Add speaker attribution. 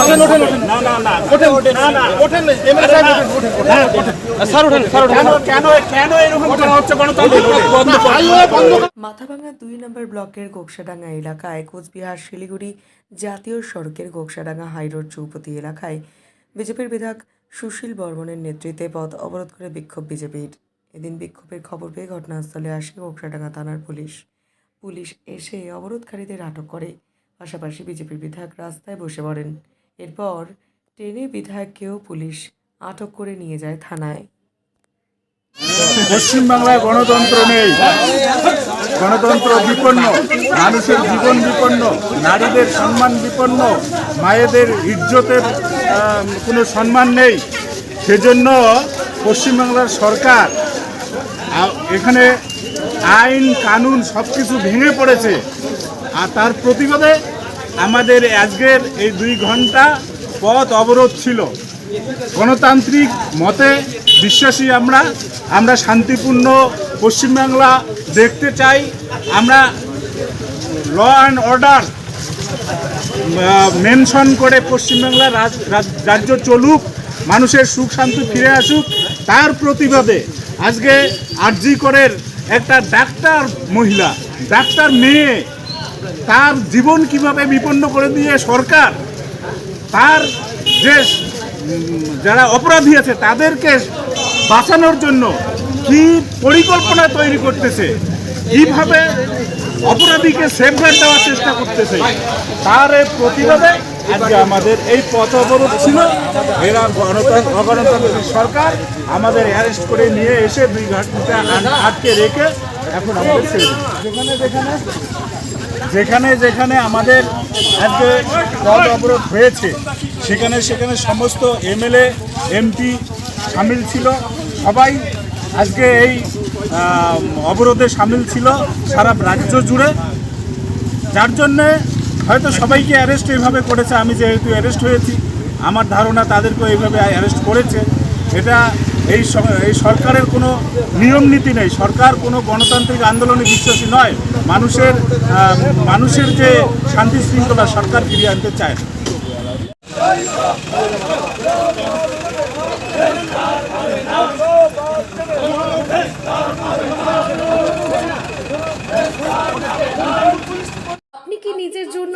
Speaker 1: ওঠেন ওঠেন ওঠেন। না না না ওঠেন ওঠেন। না না ওঠেন এমএলএ সাহেব ওঠেন ওঠেন। স্যার ওঠেন স্যার ওঠেন। কেন কেন কেন এরকম করা হচ্ছে গণতন্ত্র? বন্ধ বন্ধ
Speaker 2: মাথাভাঙা দুই নম্বর ব্লকের গোকসাডাঙ্গা এলাকায় কোচবিহার শিলিগুড়ি জাতীয় সড়কের গোকসাডাঙ্গা হাইরোড চৌপতি এলাকায় বিজেপির বিধায়ক সুশীল বর্মনের নেতৃত্বে পথ অবরোধ করে বিক্ষোভ বিজেপির। এদিন বিক্ষোভের খবর পেয়ে ঘটনাস্থলে আসে গোকসাডাঙ্গা থানার পুলিশ। পুলিশ এসে অবরোধকারীদের আটক করে। পাশাপাশি বিজেপির বিধায়ক রাস্তায় বসে পড়েন। এরপর ট্রেনে বিধায়ককেও পুলিশ আটক করে নিয়ে যায় থানায়।
Speaker 3: পশ্চিমবাংলায় গণতন্ত্র নেই। গণতন্ত্র বিপন্ন, মানুষের জীবন বিপন্ন, নারীদের সম্মান বিপন্ন, মায়েদের ইজ্জতের কোনো সম্মান নেই। সেজন্য পশ্চিমবাংলার সরকার এখানে আইন, কানুন সব কিছু ভেঙে পড়েছে। আর তার প্রতিবাদে আমাদের আজকের এই দুই ঘণ্টা পথ অবরোধ ছিল। গণতান্ত্রিক মতে বিশ্বাসী আমরা আমরা শান্তিপূর্ণ পশ্চিমবাংলা দেখতে চাই। আমরা ল অ্যান্ড অর্ডার মেনশন করে পশ্চিমবাংলা রাজ- রাজ- রাজ্য চলুক, মানুষের সুখ শান্তি ফিরে আসুক, তার প্রতিবাদে আজকে আরজি করের একটা ডাক্তার মহিলা, ডাক্তার মেয়ে তার জীবন কীভাবে বিপন্ন করে দিয়ে সরকার, তার যে যারা অপরাধী আছে, তাদেরকে বাঁচানোর জন্য কি পরিকল্পনা তৈরি করতেছে, কীভাবে অপরাধীকে সেফগার্ড দেওয়ার চেষ্টা করতেছে, তার প্রতিবাদে আজকে আমাদের এই পথ অবরোধ ছিল। এরা গণতন্ত্র অগণতান্ত্রিক সরকার আমাদের অ্যারেস্ট করে নিয়ে এসে দুই আন- আটকে রেখে এখন আমাদের যেখানে যেখানে যেখানে যেখানে আমাদের আজকে পদ অবরোধ হয়েছে, সেখানে সেখানে সমস্ত এমএলএ, এমপি সামিল ছিল। সবাই আজকে এই অবরোধে সামিল ছিল সারা রাজ্য জুড়ে। যার জন্যে হয়তো সবাইকে অ্যারেস্ট এইভাবে করেছে, আমি যেহেতু অ্যারেস্ট হয়েছি, আমার ধারণা তাদেরকেও এইভাবে অ্যারেস্ট করেছে। এটা এই এই সরকারের কোনো নিয়ম নীতি নেই। সরকার কোনো গণতান্ত্রিক আন্দোলনে বিশ্বাসী নয়। মানুষের মানুষের যে শান্তি শৃঙ্খলা সরকার ফিরিয়ে আনতে চায় না।
Speaker 4: আপনি কি নিজের জন্য